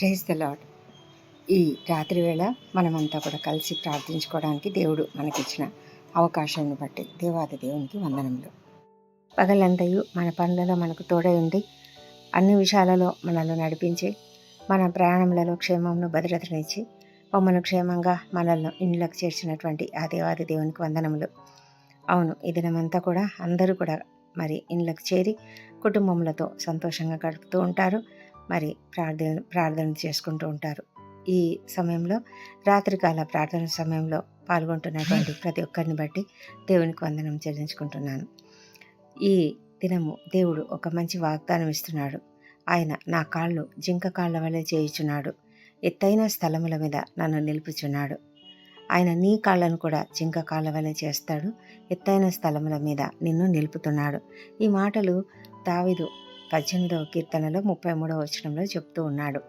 Praise the lord ఈ రాత్రి వేళ మనమంతా కూడా కలిసి ప్రార్థించుకోవడానికి దేవుడు మనకిచ్చిన అవకాశాన్ని బట్టి దేవాది దేవునికి వందనములు. పగలంతయు మన పనులలో మనకు తోడై ఉండి అన్ని విషయాలలో మనల్ని నడిపించి మన ప్రయాణములలో క్షేమమును భద్రతనిచ్చి బొమ్మను క్షేమంగా మనల్ని ఇండ్లకు చేర్చినటువంటి ఆ దేవాది దేవునికి వందనములు. అవును ఈ దినమంతా కూడా అందరూ కూడా మరి ఇండ్లకు చేరి కుటుంబములతో సంతోషంగా గడుపుతూ ఉంటారు. మరి ప్రార్థన ప్రార్థన చేసుకుంటూ ఉంటారు. ఈ సమయంలో రాత్రికాల ప్రార్థన సమయంలో పాల్గొంటున్నటువంటి ప్రతి ఒక్కరిని బట్టి దేవునికి వందనం చెల్లించుకుంటున్నాను. ఈ దినము దేవుడు ఒక మంచి వాగ్దానం ఇస్తున్నాడు. ఆయన నా కాళ్ళు జింక కాళ్ళ వలె చేయుచున్నాడు. ఎత్తైన స్థలముల మీద నన్ను నిలుపుచున్నాడు. ఆయన నీ కాళ్ళను కూడా జింక కాళ్ళ వలె చేస్తాడు. ఎత్తైన స్థలముల మీద నిన్ను నిలుపుతున్నాడు. ఈ మాటలు దావిదు పద్దెనిమిదవ కీర్తనలో ముప్పై మూడవ వచనంలో చెప్తూ ఉన్నాడు.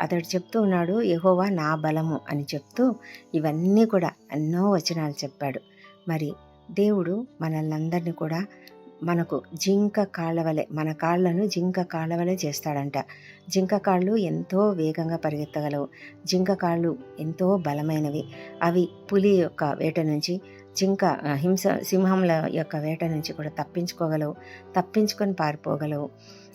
అతడు చెప్తూ ఉన్నాడు యహోవా నా బలము అని చెప్తూ ఇవన్నీ కూడా ఎన్నో వచనాలు చెప్పాడు. మరి దేవుడు మనల్ని కూడా మనకు జింక కాళ్ళవలే మన కాళ్ళను జింక కాళ్ళవలే చేస్తాడంట. జింక కాళ్ళు ఎంతో వేగంగా పరిగెత్తగలవు. జింక కాళ్ళు ఎంతో బలమైనవి. అవి పులి యొక్క వేట నుంచి జింక హింస సింహంల యొక్క వేట నుంచి కూడా తప్పించుకోగలవు తప్పించుకొని పారిపోగలవు.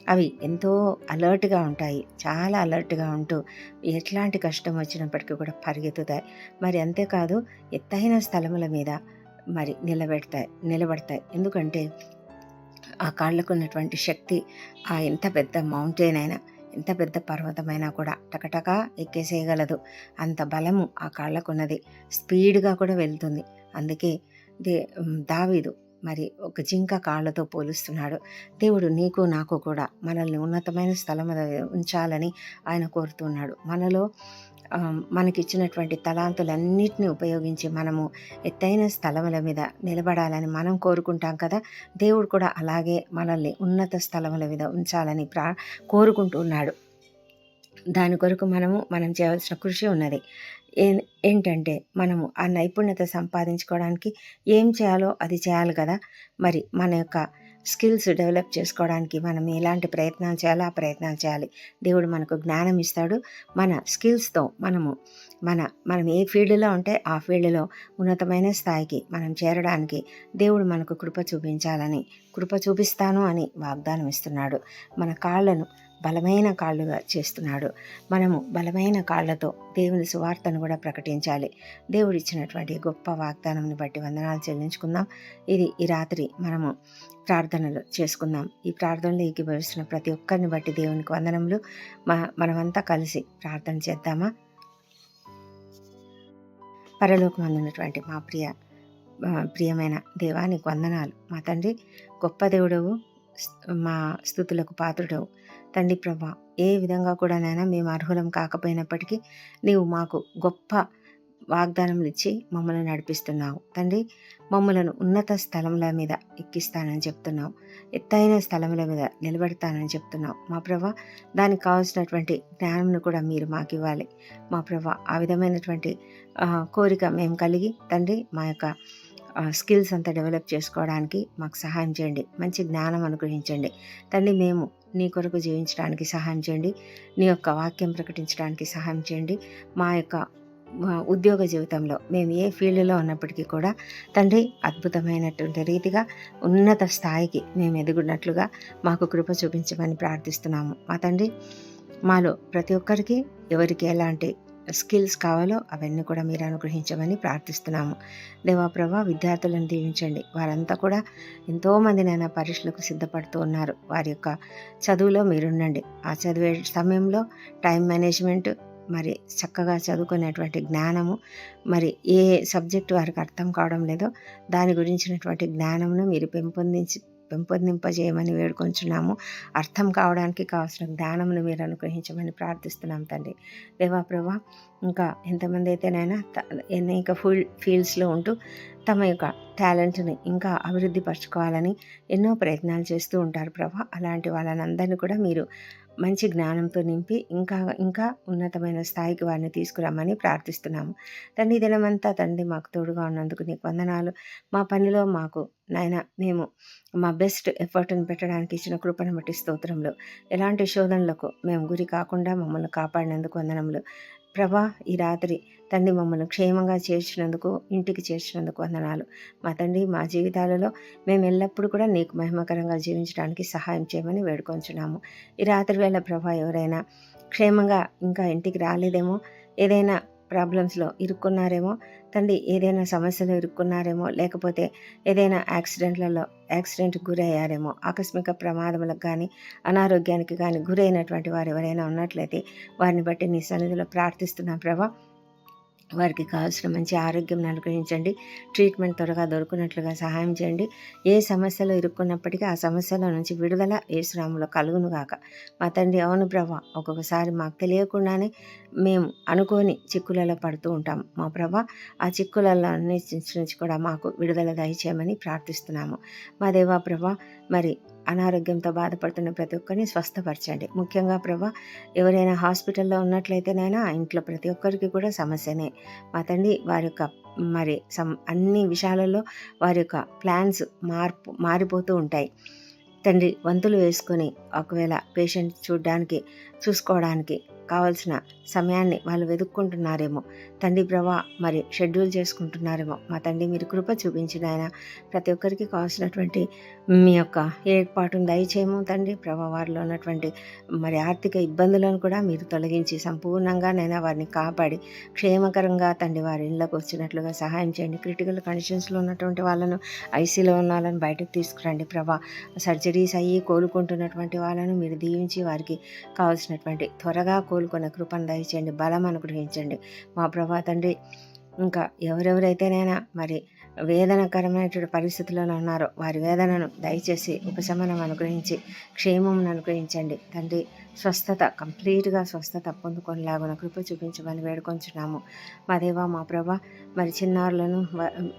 అవి ఎంతో అలర్ట్గా ఉంటాయి చాలా అలర్ట్గా ఉంటూ ఎట్లాంటి కష్టం వచ్చినప్పటికీ కూడా పరిగెత్తుతాయి. మరి అంతేకాదు ఎత్తైన స్థలముల మీద మరి నిలబెడతాయి నిలబడతాయి. ఎందుకంటే ఆ కాళ్ళకు ఉన్నటువంటి శక్తి ఆ ఎంత పెద్ద మౌంటైన్ అయినా ఎంత పెద్ద పర్వతమైనా కూడా టకటకా ఎక్కేసేయగలదు. అంత బలము ఆ కాళ్ళకున్నది. స్పీడ్గా కూడా వెళ్తుంది. అందుకే దే దావీదు మరి ఒక జింక కాళ్ళతో పోలుస్తున్నాడు. దేవుడు నీకు నాకు కూడా మనల్ని ఉన్నతమైన స్థలం ఉంచాలని ఆయన కోరుతున్నాడు. మనలో మనకిచ్చినటువంటి తలాంతులన్నిటిని ఉపయోగించి మనము ఎత్తైన స్థలముల మీద నిలబడాలని మనం కోరుకుంటాం కదా. దేవుడు కూడా అలాగే మనల్ని ఉన్నత స్థలముల మీద ఉంచాలని ప్రా కోరుకుంటున్నాడు దాని కొరకు మనము మనం చేయవలసిన కృషి ఉన్నది. ఏంటంటే మనము ఆ నైపుణ్యత సంపాదించుకోవడానికి ఏం చేయాలో అది చేయాలి కదా. మరి మన యొక్క స్కిల్స్ డెవలప్ చేసుకోవడానికి మనం ఎలాంటి ప్రయత్నాలు చేయాలో ఆ ప్రయత్నాలు చేయాలి. దేవుడు మనకు జ్ఞానం ఇస్తాడు. మన స్కిల్స్తో మనము మన మనం ఏ ఫీల్డ్లో ఉంటే ఆ ఫీల్డ్లో ఉన్నతమైన స్థాయికి మనం చేరడానికి దేవుడు మనకు కృప చూపించాలని కృప చూపిస్తాను అని వాగ్దానం ఇస్తున్నాడు. మన కాళ్ళను బలమైన కాళ్ళుగా చేస్తున్నాడు. మనము బలమైన కాళ్ళతో దేవుని సువార్తను కూడా ప్రకటించాలి. దేవుడిచ్చినటువంటి గొప్ప వాగ్దానంని బట్టి వందనాలు చెల్లించుకుందాం. ఇది ఈ రాత్రి మనము ప్రార్థనలు చేసుకుందాం. ఈ ప్రార్థనలు ఏకీభవిస్తున్న ప్రతి ఒక్కరిని బట్టి దేవునికి వందనములు. మా మనమంతా కలిసి ప్రార్థన చేద్దామా? పరలోకమందున్నటువంటి మా ప్రియ ప్రియమైన దేవా నీకు వందనాలు. మా తండ్రి గొప్ప దేవుడవు మా స్థుతులకు పాత్రుడవు. తండ్రి ప్రభా ఏ విధంగా కూడా నైనా మేము అర్హులం కాకపోయినప్పటికీ నీవు మాకు గొప్ప వాగ్దానములు ఇచ్చి మమ్మల్ని నడిపిస్తున్నావు. తండ్రి మమ్మలను ఉన్నత స్థలముల మీద ఎక్కిస్తానని చెప్తున్నావు. ఎత్తైన స్థలముల మీద నిలబెడతానని చెప్తున్నావు. మా ప్రభ దానికి కావాల్సినటువంటి జ్ఞానంను కూడా మీరు మాకు ఇవ్వాలి మా ప్రభ ఆ విధమైనటువంటి కోరిక మేము కలిగి తండ్రి మా యొక్క స్కిల్స్ అంతా డెవలప్ చేసుకోవడానికి మాకు సహాయం చేయండి. మంచి జ్ఞానం అనుగ్రహించండి. తండ్రి మేము నీ కొరకు జీవించడానికి సహాయం చేయండి. నీ యొక్క వాక్యం ప్రకటించడానికి సహాయం చేయండి. మా యొక్క ఉద్యోగ జీవితంలో మేము ఏ ఫీల్డ్లో ఉన్నప్పటికీ కూడా తండ్రి అద్భుతమైనటువంటి రీతిగా ఉన్నత స్థాయికి మేము ఎదుగున్నట్లుగా మాకు కృప చూపించమని ప్రార్థిస్తున్నాము. మా తండ్రి మాలో ప్రతి ఒక్కరికి ఎవరికి ఎలాంటి స్కిల్స్ కావాలో అవన్నీ కూడా మీరు అనుగ్రహించమని ప్రార్థిస్తున్నాము. దేవాప్రభ విద్యార్థులను దీవించండి. వారంతా కూడా ఎంతోమంది నాయన పరీక్షలకు సిద్ధపడుతూ ఉన్నారు. వారి యొక్క చదువులో మీరుండండి. ఆ చదివే సమయంలో టైం మేనేజ్మెంట్ మరి చక్కగా చదువుకునేటువంటి జ్ఞానము మరి ఏ సబ్జెక్ట్ వారికి అర్థం కావడం లేదో దాని గురించినటువంటి జ్ఞానమును మీరు పెంపొందించి పెంపొందింపజేయమని వేడుకొంచున్నాము. అర్థం కావడానికి కావాల్సిన జ్ఞానమును మీరు అనుగ్రహించమని ప్రార్థిస్తున్నాం తండ్రి. దేవా ప్రభా ఇంకా ఎంతమంది అయితేనైనా అనేక ఫుల్ ఫీల్డ్స్లో ఉంటూ తమ యొక్క టాలెంట్ని ఇంకా అభివృద్ధి పరచుకోవాలని ఎన్నో ప్రయత్నాలు చేస్తూ ఉంటారు ప్రభా. అలాంటి వాళ్ళని అందరినీ కూడా మీరు మంచి జ్ఞానంతో నింపి ఇంకా ఇంకా ఉన్నతమైన స్థాయికి వారిని తీసుకురమ్మని ప్రార్థిస్తున్నాము. తండ్రి దినమంతా తండ్రి మాకు తోడుగా ఉన్నందుకు నీకు వందనాలు. మా పనిలో మాకు నాయన మేము మా బెస్ట్ ఎఫర్ట్ని పెట్టడానికి ఇచ్చిన కృపను బట్టి స్తోత్రంలో ఎలాంటి శోధనలకు మేము గురి కాకుండా మమ్మల్ని కాపాడినందుకు వందనములు. ప్రభా ఈ రాత్రి తండ్రి మమ్మల్ని క్షేమంగా చేర్చినందుకు ఇంటికి చేర్చినందుకు వందనాలు. మా తండ్రి మా జీవితాలలో మేము ఎల్లప్పుడూ కూడా నీకు మహిమకరంగా జీవించడానికి సహాయం చేయమని వేడుకొంచున్నాము. ఈ రాత్రి వేళ ప్రభా ఎవరైనా క్షేమంగా ఇంకా ఇంటికి రాలేదేమో ఏదైనా ప్రాబ్లమ్స్లో ఇరుక్కున్నారేమో తండ్రి ఏదైనా సమస్యలో ఇరుక్కున్నారేమో లేకపోతే ఏదైనా యాక్సిడెంట్లలో యాక్సిడెంట్కి గురయ్యారేమో ఆకస్మిక ప్రమాదములకు కానీ అనారోగ్యానికి కానీ గురైనటువంటి వారు ఎవరైనా ఉన్నట్లయితే వారిని బట్టి నీ సన్నిధిలో ప్రార్థిస్తున్నాం ప్రభా. వారికి కావాల్సిన మంచి ఆరోగ్యం అనుగ్రహించండి. ట్రీట్మెంట్ త్వరగా దొరుకున్నట్లుగా సహాయం చేయండి. ఏ సమస్యలో ఇరుక్కున్నప్పటికీ ఆ సమస్యలో నుంచి విడుదల ఏసురాములో కలుగును గాక మా తండ్రి అవును ప్రభ ఒక్కొక్కసారి మాకు తెలియకుండానే మేము అనుకోని చిక్కులలో పడుతూ ఉంటాం. మా ప్రభ ఆ చిక్కులలో నుంచి కూడా మాకు విడుదల దయచేయమని ప్రార్థిస్తున్నాము. మా దేవా ప్రభ మరి అనారోగ్యంతో బాధపడుతున్న ప్రతి ఒక్కరిని స్వస్థపరచండి. ముఖ్యంగా ప్రభా ఎవరైనా హాస్పిటల్లో ఉన్నట్లయితేనైనా ఇంట్లో ప్రతి ఒక్కరికి కూడా సమస్యనే. మా తండ్రి వారి యొక్క మరి సం అన్ని విషయాలలో వారి యొక్క ప్లాన్స్ మార్పు మారిపోతూ ఉంటాయి. తండ్రి వంతులు వేసుకొని ఒకవేళ పేషెంట్ చూడడానికి చూసుకోవడానికి కావాల్సిన సమయాన్ని వాళ్ళు వెతుక్కుంటున్నారేమో తండ్రి ప్రభా మరి షెడ్యూల్ చేసుకుంటున్నారేమో మా తండ్రి మీరు కృప చూపించిన ఆయన ప్రతి ఒక్కరికి కావాల్సినటువంటి మీ యొక్క ఏర్పాటును దయచేయము తండ్రి. ప్రభా వారిలో ఉన్నటువంటి మరి ఆర్థిక ఇబ్బందులను కూడా మీరు తొలగించి సంపూర్ణంగా నైనా వారిని కాపాడి క్షేమకరంగా తండ్రి వారి ఇళ్ళకు వచ్చినట్లుగా సహాయం చేయండి. క్రిటికల్ కండిషన్స్లో ఉన్నటువంటి వాళ్ళను ఐసీలో ఉన్న వాళ్ళని బయటకు తీసుకురండి. ప్రభా సర్జరీస్ అయ్యి కోలుకుంటున్నటువంటి వాళ్ళను మీరు దీవించి వారికి కావాల్సినటువంటి త్వరగా కోలుకున్న కృపను దయచేయండి. బలం అనుగ్రహించండి. మా ప్రభా తండ్రి ఇంకా ఎవరెవరైతేనైనా మరి వేదనకరమైనటువంటి పరిస్థితుల్లో ఉన్నారో. వారి వేదనను దయచేసి ఉపశమనం అనుగ్రహించి క్షేమం అనుగ్రహించండి. తండ్రి స్వస్థత కంప్లీట్గా స్వస్థత పొందుకొనిలాగున కృప చూపించమని వేడుకొంచున్నాము. మా దేవా మా ప్రభ మరి చిన్నారులను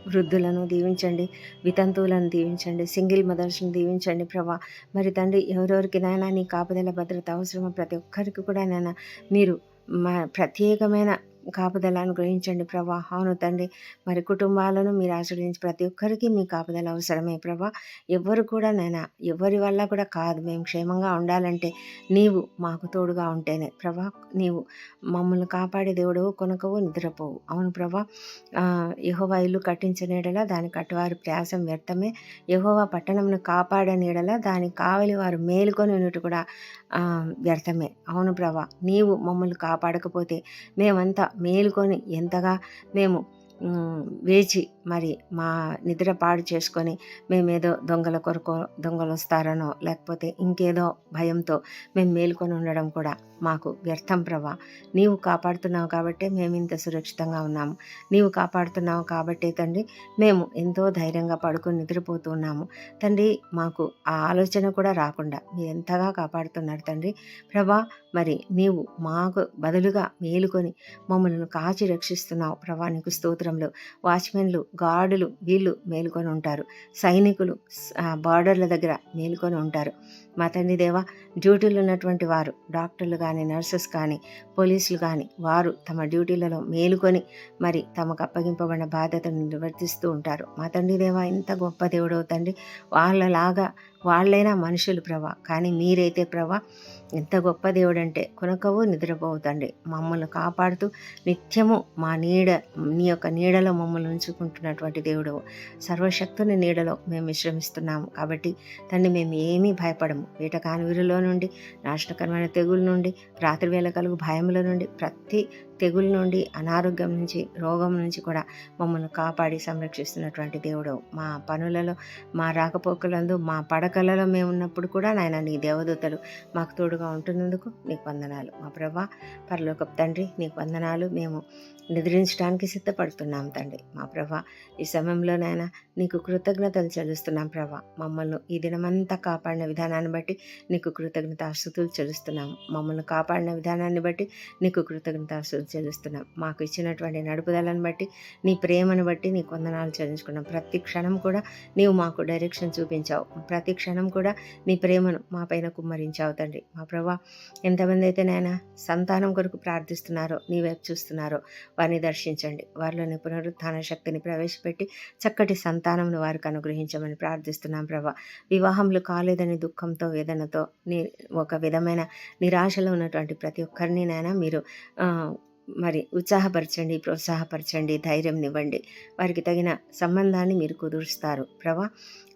వృద్ధులను దీవించండి. వితంతువులను దీవించండి. సింగిల్ మదర్స్ను దీవించండి ప్రభా. మరి తండ్రి ఎవరెవరికినైనా నీ కాపుదల భద్రత అవసరమో ప్రతి ఒక్కరికి కూడా నైనా మీరు మా ప్రత్యేకమైన కాపుదల అనుగ్రహించండి ప్రభా. అవును తండ్రి మరి కుటుంబాలను మీరు ఆశ్రయించి ప్రతి ఒక్కరికి మీ కాపుదల అవసరమే ప్రభా. ఎవరు కూడా నైనా ఎవరి వల్ల కూడా కాదు. మేము క్షేమంగా ఉండాలంటే నీవు మాకు తోడుగా ఉంటేనే ప్రభా. నీవు మమ్మల్ని కాపాడే దేవుడు కొనకవు నిద్రపోవు. అవును ప్రభా. యహోవా ఇల్లు కట్టించనీడలా దాని కట్టువారి ప్రయాసం వ్యర్థమే. యహోవా పట్టణంను కాపాడనీడలా దాని కావలి వారు మేలుకొని ఉన్నట్టు కూడా వ్యర్థమే. అవును ప్రభా నీవు మమ్మల్ని కాపాడకపోతే మేమంతా మేలుకొని ఎంతగా మేము వేచి మరి మా నిద్ర పాడు చేసుకొని మేమేదో దొంగల కొరకు దొంగలు వస్తారనో లేకపోతే ఇంకేదో భయంతో మేము మేలుకొని ఉండడం కూడా మాకు వ్యర్థం ప్రభా. నీవు కాపాడుతున్నావు కాబట్టే మేము ఇంత సురక్షితంగా ఉన్నాము. నీవు కాపాడుతున్నావు కాబట్టే తండ్రి మేము ఎంతో ధైర్యంగా పడుకొని నిద్రపోతున్నాము తండ్రి మాకు ఆ ఆలోచన కూడా రాకుండా మీరు ఎంతగా కాపాడుతున్నారు తండ్రి. ప్రభా మరి నీవు మాకు బదులుగా మేలుకొని మమ్మల్ని కాచి రక్షిస్తున్నావు. ప్రభా నీకు స్తోత్రంలో వాచ్మెన్లు గాడులు వీళ్ళు మేలుకొని ఉంటారు. సైనికులు బార్డర్ల దగ్గర మేలుకొని ఉంటారు. మా తండ్రి దేవ డ్యూటీలు ఉన్నటువంటి వారు డాక్టర్లు కానీ నర్సెస్ కానీ పోలీసులు కానీ వారు తమ డ్యూటీలలో మేలుకొని మరి తమకు అప్పగింపబడిన బాధ్యతను నిర్వర్తిస్తూ ఉంటారు. మా తండ్రి దేవ ఇంత గొప్ప దేవుడవు తండ్రి. వాళ్ళలాగా వాళ్ళైనా మనుషులు ప్రభా. కానీ మీరైతే ప్రభా ఎంత గొప్ప దేవుడు అంటే కొనకవు నిద్రపోతండి మమ్మల్ని కాపాడుతూ నిత్యము మా నీడ నీ యొక్క నీడలో మమ్మల్ని ఉంచుకుంటున్నటువంటి దేవుడు సర్వశక్తుని నీడలో మేము విశ్రమిస్తున్నాము కాబట్టి తండ్రి మేము ఏమీ భయపడము. వీటకాని వీరిలో నుండి నాశనకరమైన తెగుల నుండి రాత్రి వేళ కలుగు భయముల నుండి ప్రతి తెగుల నుండి అనారోగ్యం నుంచి రోగం నుంచి కూడా మమ్మల్ని కాపాడి సంరక్షిస్తున్నటువంటి దేవుడు. మా పనులలో మా రాకపోకలందు మా పడకలలో మేము ఉన్నప్పుడు కూడా నాయన నీ దేవదూతలు మాకు తోడుగా ఉంటున్నందుకు నీకు వందనాలు. మా ప్రభా పరలోక తండ్రి నీకు వందనాలు. మేము నిద్రించడానికి సిద్ధపడుతున్నాం తండ్రి. మా ప్రభా ఈ సమయంలోనైనా నీకు కృతజ్ఞతలు చెల్లిస్తున్నాం ప్రభా. మమ్మల్ని ఈ దినమంతా కాపాడిన విధానాన్ని బట్టి నీకు కృతజ్ఞత కృతజ్ఞతాస్తుతులు చెల్లిస్తున్నాం. మమ్మల్ని కాపాడిన విధానాన్ని బట్టి నీకు కృతజ్ఞత కృతజ్ఞతాస్తుతులు చెల్లిస్తున్నాం మాకు ఇచ్చినటువంటి నడుపుదలను బట్టి నీ ప్రేమను బట్టి నీ కొందనాలు చెల్లించుకున్నాం. ప్రతి క్షణం కూడా నీవు మాకు డైరెక్షన్ చూపించావు. ప్రతి క్షణం కూడా నీ ప్రేమను మా పైన కుమ్మరించావు తండ్రి. మా ప్రభా ఎంతమంది అయితే నాయన సంతానం కొరకు ప్రార్థిస్తున్నారో నీ వైపు చూస్తున్నారో వారిని దర్శించండి. వారిలోని పునరుత్థాన శక్తిని ప్రవేశపెట్టి చక్కటి సంతానంను వారికి అనుగ్రహించమని ప్రార్థిస్తున్నాం ప్రభా. వివాహంలో కాలేదని దుఃఖంతో వేదనతో నీ ఒక విధమైన నిరాశలో ఉన్నటువంటి ప్రతి ఒక్కరిని నాయన మీరు మరి ఉత్సాహపరచండి ప్రోత్సాహపరచండి ధైర్యం ఇవ్వండి వారికి తగిన సంబంధాన్ని మీరు కుదురుస్తారు. ప్రభా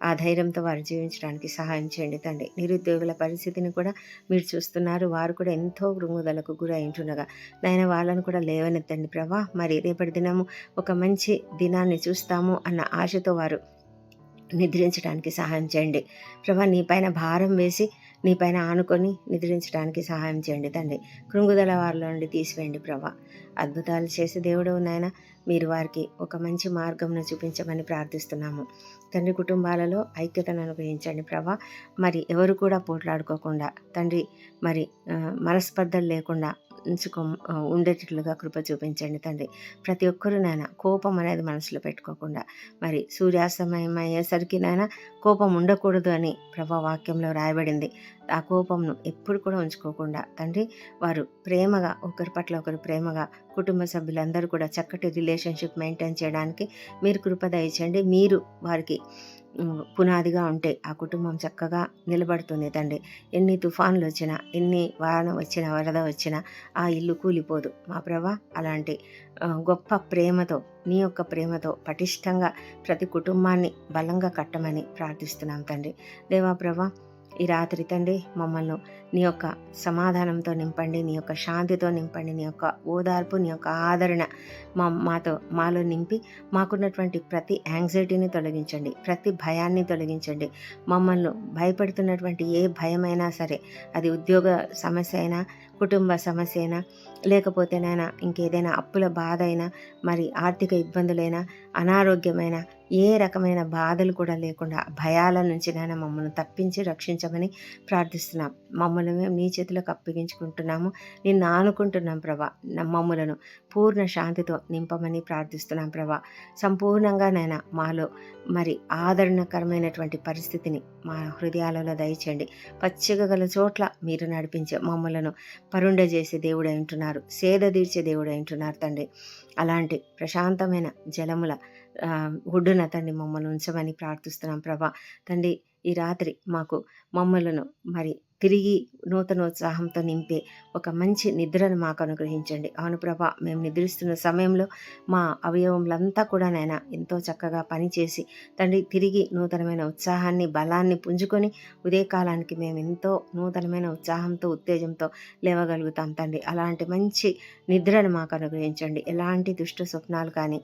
ఆ ధైర్యంతో వారు జీవించడానికి సహాయం చేయండి తండ్రి. నిరుద్యోగుల పరిస్థితిని కూడా మీరు చూస్తున్నారు. వారు కూడా ఎంతో కృంగుదలకు గురైంటుండగా. నాయన వాళ్ళను కూడా లేవనెత్తండి ప్రభా. మరి రేపటి దినము ఒక మంచి దినాన్ని చూస్తాము అన్న ఆశతో వారు నిద్రించడానికి సహాయం చేయండి. ప్రభా నీ పైన భారం వేసి నీ పైన ఆనుకొని నిద్రించడానికి సహాయం చేయండి తండ్రి. కృంగుదల వారిలో నుండి తీసివేయండి ప్రభా. అద్భుతాలు చేసే దేవుడు నాయన మీరు వారికి ఒక మంచి మార్గంను చూపించమని ప్రార్థిస్తున్నాము. తండ్రి కుటుంబాలలో ఐక్యతను అనుగ్రహించండి ప్రభా. మరి ఎవరు కూడా పోట్లాడుకోకుండా తండ్రి మరి మనస్పర్ధలు లేకుండా ఉంచుకో ఉండేటట్లుగా కృప చూపించండి తండ్రి. ప్రతి ఒక్కరూ నాయన కోపం అనేది మనసులో పెట్టుకోకుండా. మరి సూర్యాస్తమయం అయ్యేసరికి నాయన కోపం ఉండకూడదు అని ప్రభా వాక్యంలో రాయబడింది. ఆ కోపంను ఎప్పుడు కూడా ఉంచుకోకుండా తండ్రి వారు ప్రేమగా ఒకరి పట్ల ఒకరు ప్రేమగా కుటుంబ సభ్యులందరూ కూడా చక్కటి రిలేషన్షిప్ మెయింటైన్ చేయడానికి మీరు కృప దయచండి మీరు వారికి పునాదిగా ఉంటే ఆ కుటుంబం చక్కగా నిలబడుతుంది తండ్రి. ఎన్ని తుఫాన్లు వచ్చినా ఎన్ని వాన వచ్చినా వరద వచ్చినా ఆ ఇల్లు కూలిపోదు. మా ప్రభా అలాంటి గొప్ప ప్రేమతో నీ యొక్క ప్రేమతో పటిష్టంగా ప్రతి కుటుంబాన్ని బలంగా కట్టమని ప్రార్థిస్తున్నాం తండ్రి. దేవా ప్రభా ఈ రాత్రి తండ్రి మమ్మల్ని నీ యొక్క సమాధానంతో నింపండి నీ యొక్క శాంతితో నింపండి నీ యొక్క ఓదార్పు నీ యొక్క ఆదరణ మా మాతో మాలో నింపి మాకున్నటువంటి ప్రతి యాంగ్జైటీని తొలగించండి ప్రతి భయాన్ని తొలగించండి. మమ్మల్ని భయపడుతున్నటువంటి ఏ భయమైనా సరే అది ఉద్యోగ సమస్య అయినా కుటుంబ సమస్య అయినా లేకపోతేనైనా ఇంకేదైనా అప్పుల బాధ అయినా మరి ఆర్థిక ఇబ్బందులైనా అనారోగ్యమైన ఏ రకమైన బాధలు కూడా లేకుండా భయాల నుంచి నైనా మమ్మల్ని తప్పించి రక్షించమని ప్రార్థిస్తున్నాం. మమ్మల్ని మమ్మల్ని నీ చేతులకు అప్పగించుకుంటున్నాము. నిన్ను ఆనుకుంటున్నాం ప్రభా న- మమ్మలను. పూర్ణ శాంతితో నింపమని ప్రార్థిస్తున్నాం ప్రభా. సంపూర్ణంగా నైనా మాలో మరి ఆదరణకరమైనటువంటి పరిస్థితిని మా హృదయాలలో దయచేయండి. పచ్చిక గల చోట్ల మీరు నడిపించే మమ్మలను పరుండ చేసే దేవుడు అంటున్నారు సేద తీర్చే దేవుడు అంటున్నారు తండ్రి. అలాంటి ప్రశాంతమైన జలముల ఒడ్డున తండ్రి మమ్మల్ని ఉంచమని ప్రార్థిస్తున్నాం ప్రభా. తండ్రి ఈ రాత్రి మాకు మమ్మలను మరి తిరిగి నూతనోత్సాహంతో నింపే ఒక మంచి నిద్రను మాకు అనుగ్రహించండి. అవును ప్రభా మేము నిద్రిస్తున్న సమయంలో మా అవయవములంతా కూడా నాయన ఎంతో చక్కగా పనిచేసి తండ్రి తిరిగి నూతనమైన ఉత్సాహాన్ని బలాన్ని పుంజుకొని ఉదయకాలానికి మేము ఎంతో నూతనమైన ఉత్సాహంతో ఉత్తేజంతో లేవగలుగుతాం తండ్రి. అలాంటి మంచి నిద్రను మాకు అనుగ్రహించండి. ఎలాంటి దుష్ట స్వప్నాలు కానీ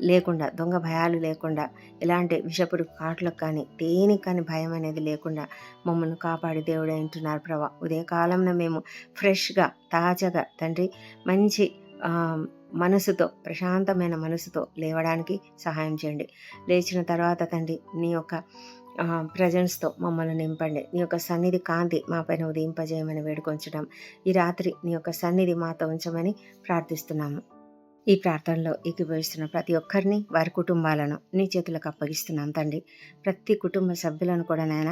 లేకుండా దొంగ భయాలు లేకుండా ఎలాంటి విషపుడు కాట్లకు కానీ దేనికి కానీ భయం అనేది లేకుండా మమ్మల్ని కాపాడి దేవుడు అంటున్నారు ప్రభా. ఉదయకాలంలో మేము ఫ్రెష్గా తాజాగా తండ్రి మంచి మనసుతో ప్రశాంతమైన మనసుతో లేవడానికి సహాయం చేయండి. లేచిన తర్వాత తండ్రి నీ యొక్క ప్రజెన్స్తో మమ్మల్ని నింపండి. నీ యొక్క సన్నిధి కాంతి మా పైన ఉదయింపజేయమని వేడుకొంచడం. ఈ రాత్రి నీ యొక్క సన్నిధి మాతో ఉంచమని ప్రార్థిస్తున్నాము. ఈ ప్రార్థనలో ఏకీభవిస్తున్న ప్రతి ఒక్కరిని వారి కుటుంబాలను నీ చేతులకు అప్పగిస్తున్నాం తండ్రి. ప్రతి కుటుంబ సభ్యులను కూడా నాయన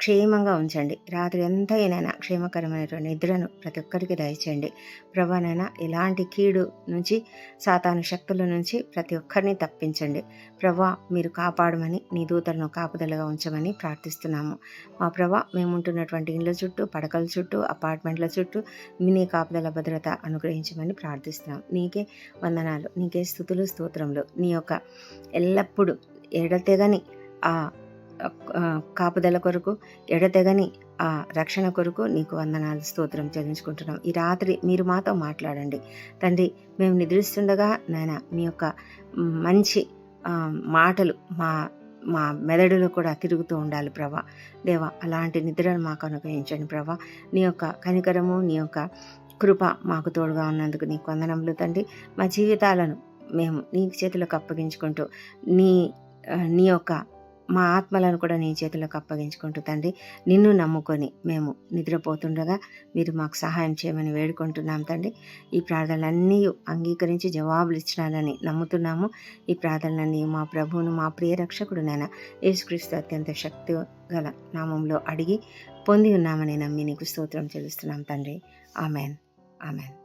క్షేమంగా ఉంచండి. రాత్రి ఎంత నైనా క్షేమకరమైనటువంటి నిద్రను ప్రతి ఒక్కరికి దయచేయండి. ప్రభానైనా ఎలాంటి కీడు నుంచి సాతాను శక్తుల నుంచి ప్రతి ఒక్కరిని తప్పించండి. ప్రభా మీరు కాపాడమని నీ దూతలను కాపుదలగా ఉంచమని ప్రార్థిస్తున్నాము. మా ప్రభా మేము ఉంటున్నటువంటి ఇళ్ళ చుట్టూ పడకల చుట్టూ అపార్ట్మెంట్ల చుట్టూ నీ కాపుదల భద్రత అనుగ్రహించమని ప్రార్థిస్తున్నాం. నీకే వందనాలు నీకే స్థుతులు స్తోత్రములు. నీ యొక్క ఎల్లప్పుడూ ఎడతెగని ఆ, కాపుదల కొరకు ఎడతెగని ఆ రక్షణ కొరకు నీకు వందనాలు స్తోత్రం చెల్లించుకుంటున్నాం. ఈ రాత్రి మీరు మాతో మాట్లాడండి. తండ్రి మేము నిద్రిస్తుండగా నాయన మీ యొక్క మంచి మాటలు మా మా మెదడులో కూడా తిరుగుతూ ఉండాలి ప్రభా. దేవా అలాంటి నిద్రను మాకు అనుగ్రహించండి ప్రభా. నీ యొక్క కనికరము నీ యొక్క కృప మాకు తోడుగా ఉన్నందుకు నీకు వందనములు తండ్రి. మా జీవితాలను మేము నీ చేతులకు అప్పగించుకుంటూ నీ నీ యొక్క మా ఆత్మలను కూడా నీ చేతులకు అప్పగించుకుంటూ తండ్రి నిన్ను నమ్ముకొని మేము నిద్రపోతుండగా మీరు మాకు సహాయం చేయమని వేడుకుంటున్నాం తండ్రి. ఈ ప్రార్థనలన్నీ అంగీకరించి జవాబులు ఇచ్చినారని నమ్ముతున్నాము. ఈ ప్రార్థనలన్నీ మా ప్రభువును మా ప్రియ రక్షకుడు నాయన యేసుక్రీస్తు అత్యంత శక్తి గల నామంలో అడిగి పొంది ఉన్నామని నమ్మి నీకు స్తోత్రం చెల్లిస్తున్నాం తండ్రి. ఆమెన్. ఆమెన్.